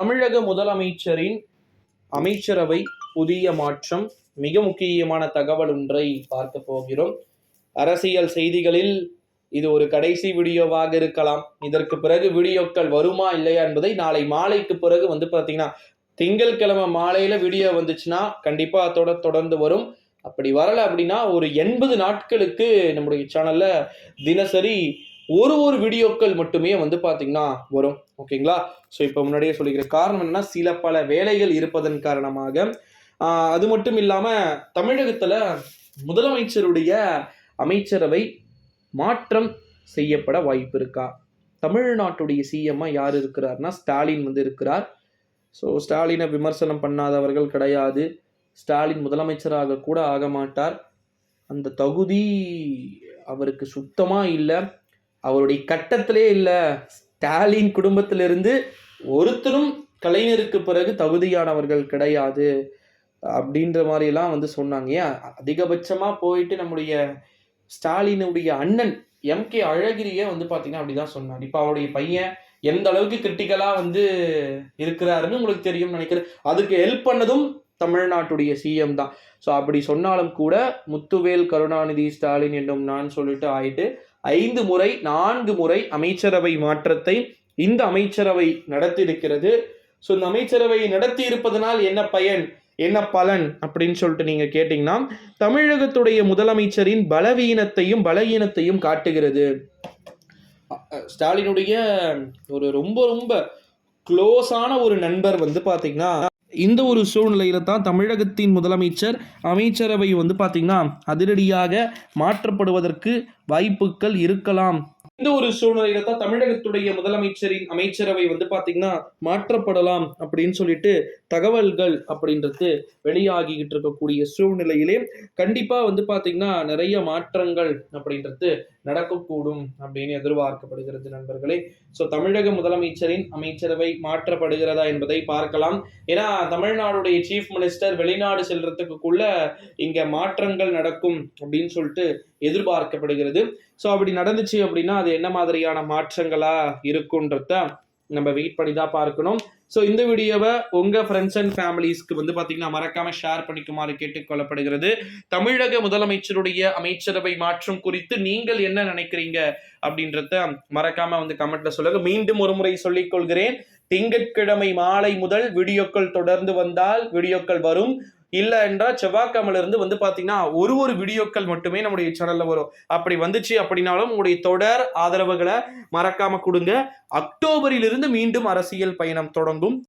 தமிழக முதலமைச்சரின் அமைச்சரவை புதிய மாற்றம் மிக முக்கியமான தகவல் ஒன்றை பார்க்க போகிறோம். அரசியல் செய்திகளில் இது ஒரு கடைசி வீடியோவாக இருக்கலாம். இதற்கு பிறகு வீடியோக்கள் வருமா இல்லையா என்பதை நாளை மாலைக்கு பிறகு வந்து பார்த்தீங்கன்னா திங்கட்கிழமை மாலையில வீடியோ வந்துச்சுன்னா கண்டிப்பா அதோட தொடர்ந்து வரும். அப்படி வரல அப்படின்னா ஒரு எண்பது நாட்களுக்கு நம்முடைய சேனல்ல தினசரி ஒரு ஒரு வீடியோக்கள் மட்டுமே வந்து பார்த்தீங்கன்னா வரும் ஓகேங்களா? ஸோ இப்போ முன்னாடியே சொல்லிக்கிற காரணம் என்னன்னா சில பல வேலைகள் இருப்பதன் காரணமாக அது மட்டும் இல்லாமல் தமிழகத்தில் முதலமைச்சருடைய அமைச்சரவை மாற்றம் செய்யப்பட வாய்ப்பு இருக்கா? தமிழ்நாட்டுடைய சிஎம்மா யார் இருக்கிறார்னா ஸ்டாலின் வந்து இருக்கிறார். ஸோ ஸ்டாலினை விமர்சனம் பண்ணாதவர்கள் கிடையாது. ஸ்டாலின் முதலமைச்சராக கூட ஆக மாட்டார். அந்த தகுதி அவருக்கு சுத்தமாக இல்லை. அவருடைய கட்டத்திலே இல்லை ஸ்டாலின் குடும்பத்திலிருந்து ஒருத்தரும் கலைஞருக்கு பிறகு தகுதியானவர்கள் கிடையாது அப்படின்ற மாதிரிலாம் வந்து சொன்னாங்க. ஏன்? அதிகபட்சமாக போயிட்டு நம்முடைய ஸ்டாலினுடைய அண்ணன் எம். கே. அழகிரியே வந்து பார்த்தீங்கன்னா அப்படிதான் சொன்னார். இப்போ அவருடைய பையன் எந்த அளவுக்கு கிரிட்டிக்கலாக வந்து இருக்கிறாருன்னு உங்களுக்கு தெரியும்னு நினைக்கிறேன். அதுக்கு ஹெல்ப் பண்ணதும் தமிழ்நாட்டுடைய சிஎம் தான். ஸோ அப்படி சொன்னாலும் கூட முத்துவேல் கருணாநிதி ஸ்டாலின் என்னும் நான் சொல்லிட்டு ஆயிட்டு ஐந்து முறை நான்கு முறை அமைச்சரவை மாற்றத்தை இந்த அமைச்சரவை நடத்தியிருக்கிறது. ஸோ இந்த அமைச்சரவை நடத்தி இருப்பதனால் என்ன பயன் என்ன பலன் அப்படின்னு சொல்லிட்டு நீங்க கேட்டீங்கன்னா தமிழகத்துடைய முதலமைச்சரின் பலவீனத்தையும் பலகீனத்தையும் காட்டுகிறது. ஸ்டாலினுடைய ஒரு ரொம்ப ரொம்ப க்ளோஸான ஒரு நண்பர் வந்து பாத்தீங்கன்னா இந்த ஒரு சூழ்நிலையில தான் தமிழகத்தின் முதலமைச்சர் அமைச்சரவை வந்து பார்த்திங்கன்னா அதிரடியாக மாற்றப்படுவதற்கு வாய்ப்புகள் இருக்கலாம். இந்த ஒரு சூழ்நிலையில தான் தமிழகத்துடைய முதலமைச்சரின் அமைச்சரவை வந்து பாத்தீங்கன்னா மாற்றப்படலாம் அப்படின்னு சொல்லிட்டு தகவல்கள் அப்படின்றது வெளியாகிக்கிட்டு இருக்கக்கூடிய சூழ்நிலையிலே கண்டிப்பா வந்து பாத்தீங்கன்னா நிறைய மாற்றங்கள் அப்படின்றது நடக்கக்கூடும் அப்படின்னு எதிர்பார்க்கப்படுகிறது நண்பர்களே. ஸோ தமிழக முதலமைச்சரின் அமைச்சரவை மாற்றப்படுகிறதா என்பதை பார்க்கலாம். ஏன்னா தமிழ்நாடுடைய சீஃப் மினிஸ்டர் வெளிநாடு செல்றதுக்குள்ள இங்க மாற்றங்கள் நடக்கும் அப்படின்னு சொல்லிட்டு எதிர்பார்க்கப்படுகிறது. ஸோ அப்படி நடந்துச்சு அப்படின்னா அது என்ன மாதிரியான மாற்றங்களா இருக்குன்றத நம்ம வெயிட் பண்ணி தான் பார்க்கணும். ஸோ இந்த வீடியோவை உங்க ஃப்ரெண்ட்ஸ் அண்ட் ஃபேமிலிஸ்க்கு வந்து பார்த்தீங்கன்னா மறக்காம ஷேர் பண்ணிக்குமாறு கேட்டுக்கொள்ளப்படுகிறது. தமிழக முதலமைச்சருடைய அமைச்சரவை மாற்றம் குறித்து நீங்கள் என்ன நினைக்கிறீங்க அப்படின்றத மறக்காம வந்து கமெண்ட்ல சொல்லுங்க. மீண்டும் ஒரு முறை சொல்லிக்கொள்கிறேன். திங்கட்கிழமை மாலை முதல் வீடியோக்கள் தொடர்ந்து வந்தால் வீடியோக்கள் வரும். இல்லை என்றால் செவ்வாய்க்கிழமையிலிருந்து வந்து பார்த்தீங்கன்னா ஒரு ஒரு வீடியோக்கள் மட்டுமே நம்முடைய சேனலில் வரும். அப்படி வந்துச்சு அப்படின்னாலும் உங்களுடைய தொடர் ஆதரவுகளை மறக்காம கொடுங்க. அக்டோபரிலிருந்து மீண்டும் அரசியல் பயணம் தொடங்கும்.